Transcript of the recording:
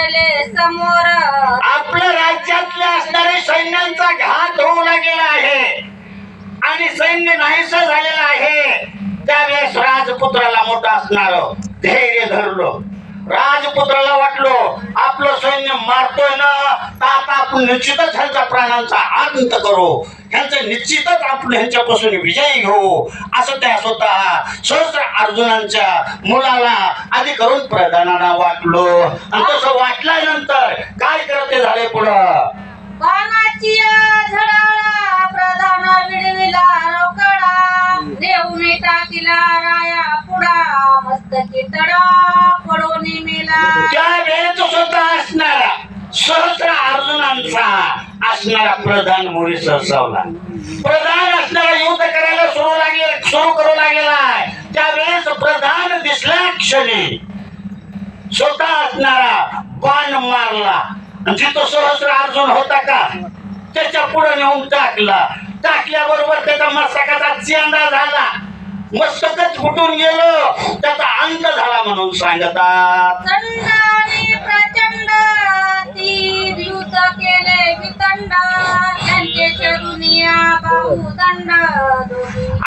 पडले समोर. आपल्या राज्यातल्या असणारे सैन्यांचा घात होऊ लागलेला आहे. आणि सैन्य नाहीस झालेलं आहे. त्यावेळेस राजपुत्राला मोठं असणार धैर्य धरलो. राजपुत्राला वाटलो आपलं सैन्य मारतोय ना तर आता आपण निश्चितच ह्यांचा प्राणांचा अंत करू. ह्यांचं निश्चितच आपण ह्यांच्यापासून विजय घेऊ. असं त्या स्वतः सहस्र अर्जुनांच्या मुलाला आधी करून प्रधानाला वाटलो. आणि तसं पुढं. बाणाची झडाळा प्रधान विडविला रोकडा. देऊन टाकीला राया पुढा मस्तकी तडा पडून मेला. त्या वेळेत स्वतः असणारा सहस्र अर्जुनांचा असणारा प्रधान मुली सरसावला प्रधान असणारा युद्ध करायला सुरू लागले सुरू करू लागलेला आहे. त्यावेळेस प्रधान दिसल्या क्षणी. स्वतः असणारा बाण मारला. जिथं सहस्र अर्जुन होता का त्याच्या पुढे नेऊन टाकला. टाकल्याबरोबर त्याचा मस्तकाचा चेंडा झाला. मस्तकच फुटून गेलो. त्याचा अंत झाला म्हणून सांगतात. प्रचंड केले वितंड. त्यांचे चरुनिया बाहुदंड